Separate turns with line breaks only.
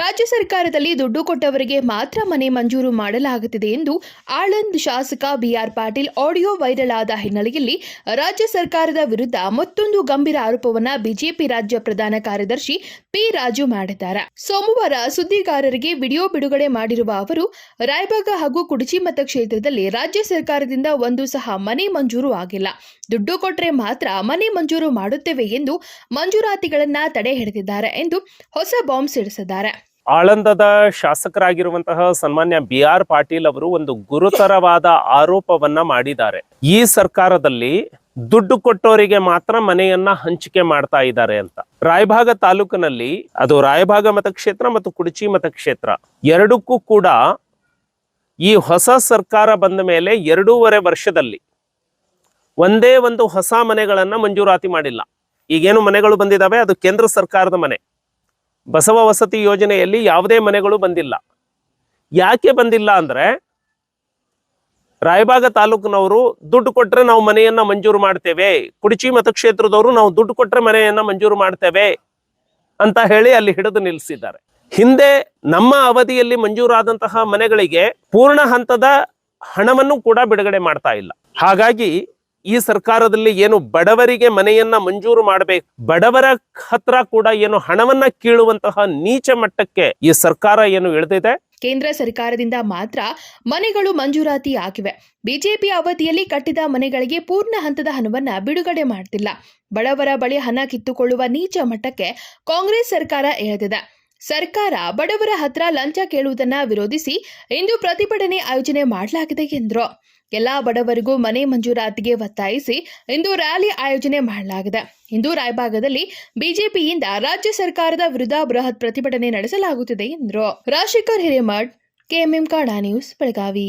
ರಾಜ್ಯ ಸರ್ಕಾರದಲ್ಲಿ ದುಡ್ಡು ಕೊಟ್ಟವರಿಗೆ ಮಾತ್ರ ಮನೆ ಮಂಜೂರು ಮಾಡಲಾಗುತ್ತಿದೆ ಎಂದು ಆಳಂದ್ ಶಾಸಕ ಬಿಆರ್ ಪಾಟೀಲ್ ಆಡಿಯೋ ವೈರಲ್ ಆದ ಹಿನ್ನೆಲೆಯಲ್ಲಿ ರಾಜ್ಯ ಸರ್ಕಾರದ ವಿರುದ್ಧ ಮತ್ತೊಂದು ಗಂಭೀರ ಆರೋಪವನ್ನು ಬಿಜೆಪಿ ರಾಜ್ಯ ಪ್ರಧಾನ ಕಾರ್ಯದರ್ಶಿ ಪಿ ರಾಜು ಮಾಡಿದ್ದಾರೆ. ಸೋಮವಾರ ಸುದ್ದಿಗಾರರಿಗೆ ವಿಡಿಯೋ ಬಿಡುಗಡೆ ಮಾಡಿರುವ ಅವರು, ರಾಯಬಾಗ ಹಾಗೂ ಕುಡಚಿ ಮತಕ್ಷೇತ್ರದಲ್ಲಿ ರಾಜ್ಯ ಸರ್ಕಾರದಿಂದ ಒಂದು ಸಹ ಮನೆ ಮಂಜೂರು ಆಗಿಲ್ಲ. ದುಡ್ಡು ಕೊಟ್ಟರೆ ಮಾತ್ರ ಮನೆ ಮಂಜೂರು ಮಾಡುತ್ತೇವೆ ಎಂದು ಮಂಜೂರಾತಿಗಳನ್ನು ತಡೆ ಹಿಡಿದಿದ್ದಾರೆ ಎಂದು ಹೊಸ ಬಾಂಬ್ ಸಿಡಿಸಿದ್ದಾರೆ.
ಆಳಂದದ ಶಾಸಕರಾಗಿರುವಂತಹ ಸನ್ಮಾನ್ಯ ಬಿ ಆರ್ ಪಾಟೀಲ್ ಅವರು ಒಂದು ಗುರುತರವಾದ ಆರೋಪವನ್ನ ಮಾಡಿದ್ದಾರೆ. ಈ ಸರ್ಕಾರದಲ್ಲಿ ದುಡ್ಡು ಕೊಟ್ಟವರಿಗೆ ಮಾತ್ರ ಮನೆಯನ್ನ ಹಂಚಿಕೆ ಮಾಡ್ತಾ ಇದ್ದಾರೆ ಅಂತ. ರಾಯಭಾಗ ತಾಲೂಕಿನಲ್ಲಿ ಅದು ರಾಯಭಾಗ ಮತಕ್ಷೇತ್ರ ಮತ್ತು ಕುಡಚಿ ಮತಕ್ಷೇತ್ರ ಎರಡಕ್ಕೂ ಕೂಡ ಈ ಹೊಸ ಸರ್ಕಾರ ಬಂದ ಮೇಲೆ ಎರಡೂವರೆ ವರ್ಷದಲ್ಲಿ ಒಂದೇ ಒಂದು ಹೊಸ ಮನೆಗಳನ್ನ ಮಂಜೂರಾತಿ ಮಾಡಿಲ್ಲ. ಈಗೇನು ಮನೆಗಳು ಬಂದಿದ್ದಾವೆ ಅದು ಕೇಂದ್ರ ಸರ್ಕಾರದ ಮನೆ. ಬಸವ ವಸತಿ ಯೋಜನೆಯಲ್ಲಿ ಯಾವುದೇ ಮನೆಗಳು ಬಂದಿಲ್ಲ. ಯಾಕೆ ಬಂದಿಲ್ಲ ಅಂದ್ರೆ ರಾಯಬಾಗ ತಾಲೂಕಿನವರು ದುಡ್ಡು ಕೊಟ್ಟರೆ ನಾವು ಮನೆಯನ್ನ ಮಂಜೂರು ಮಾಡ್ತೇವೆ. ಕುಡಚಿ ಮತಕ್ಷೇತ್ರದವರು ನಾವು ದುಡ್ಡು ಕೊಟ್ಟರೆ ಮನೆಯನ್ನ ಮಂಜೂರು ಮಾಡ್ತೇವೆ ಅಂತ ಹೇಳಿ ಅಲ್ಲಿ ಹಿಡಿದು ನಿಲ್ಲಿಸಿದ್ದಾರೆ. ಹಿಂದೆ ನಮ್ಮ ಅವಧಿಯಲ್ಲಿ ಮಂಜೂರಾದಂತಹ ಮನೆಗಳಿಗೆ ಪೂರ್ಣ ಹಂತದ ಹಣವನ್ನು ಕೂಡ ಬಿಡುಗಡೆ ಮಾಡ್ತಾ ಇಲ್ಲ. ಹಾಗಾಗಿ ಈ ಸರ್ಕಾರದಲ್ಲಿ ಏನು ಬಡವರಿಗೆ ಮನೆಯನ್ನ ಮಂಜೂರು ಮಾಡಬೇಕು, ಬಡವರ ಹತ್ರ ಕೂಡ ಏನು ಹಣವನ್ನ ಕೀಳುವಂತಹ ನೀಚ ಮಟ್ಟಕ್ಕೆ ಈ ಸರ್ಕಾರ ಏನು ಇಳಿದಿದೆ?
ಕೇಂದ್ರ ಸರ್ಕಾರದಿಂದ ಮಾತ್ರ ಮನೆಗಳು ಮಂಜೂರಾತಿ ಆಗಿವೆ. ಬಿಜೆಪಿ ಅವಧಿಯಲ್ಲಿ ಕಟ್ಟಿದ ಮನೆಗಳಿಗೆ ಪೂರ್ಣ ಹಂತದ ಹಣವನ್ನ ಬಿಡುಗಡೆ ಮಾಡ್ತಿಲ್ಲ. ಬಡವರ ಬಳಿ ಹಣ ಕಿತ್ತುಕೊಳ್ಳುವ ನೀಚ ಮಟ್ಟಕ್ಕೆ ಕಾಂಗ್ರೆಸ್ ಸರ್ಕಾರ ಇಳಿದಿದೆ ಸರ್ಕಾರ ಬಡವರ ಹತ್ರ ಲಂಚ ಕೇಳುವುದನ್ನ ವಿರೋಧಿಸಿ ಇಂದು ಪ್ರತಿಭಟನೆ ಆಯೋಜನೆ ಮಾಡಲಾಗಿದೆ ಎಂದರು. ಎಲ್ಲಾ ಬಡವರಿಗೂ ಮನೆ ಮಂಜೂರಾತಿಗೆ ಒತ್ತಾಯಿಸಿ ಇಂದು ರ್ಯಾಲಿ ಆಯೋಜನೆ ಮಾಡಲಾಗಿದೆ. ಇಂದು ರಾಯಭಾಗದಲ್ಲಿ ಬಿಜೆಪಿಯಿಂದ ರಾಜ್ಯ ಸರ್ಕಾರದ ವಿರುದ್ಧ ಬೃಹತ್ ಪ್ರತಿಭಟನೆ ನಡೆಸಲಾಗುತ್ತಿದೆ ಎಂದರು. ರಾಜಶೇಖರ್ ಹಿರೇಮಠ್, ಕೆಎಂಎಂ ಕಾಡಾ ನ್ಯೂಸ್, ಬೆಳಗಾವಿ.